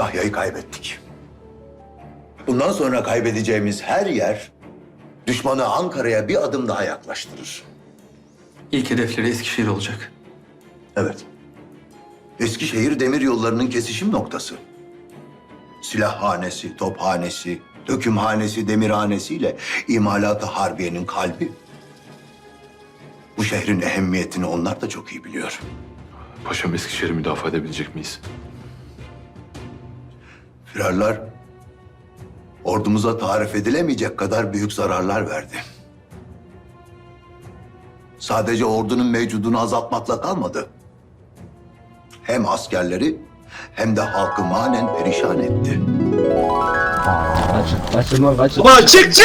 Kütahya'yı kaybettik. Bundan sonra kaybedeceğimiz her yer düşmanı Ankara'ya bir adım daha yaklaştırır. İlk hedefleri Eskişehir olacak. Evet. Eskişehir demir yollarının kesişim noktası. Silahhanesi, tophanesi, dökümhanesi, demirhanesiyle imalatı harbiyenin kalbi. Bu şehrin ehemmiyetini onlar da çok iyi biliyor. Paşam Eskişehir'i müdafaa edebilecek miyiz? Firarlar ordumuza tarif edilemeyecek kadar büyük zararlar verdi. Sadece ordunun mevcudunu azaltmakla kalmadı. Hem askerleri hem de halkı manen perişan etti. Kaçın, kaçın lan kaçın. Ulan çık çık!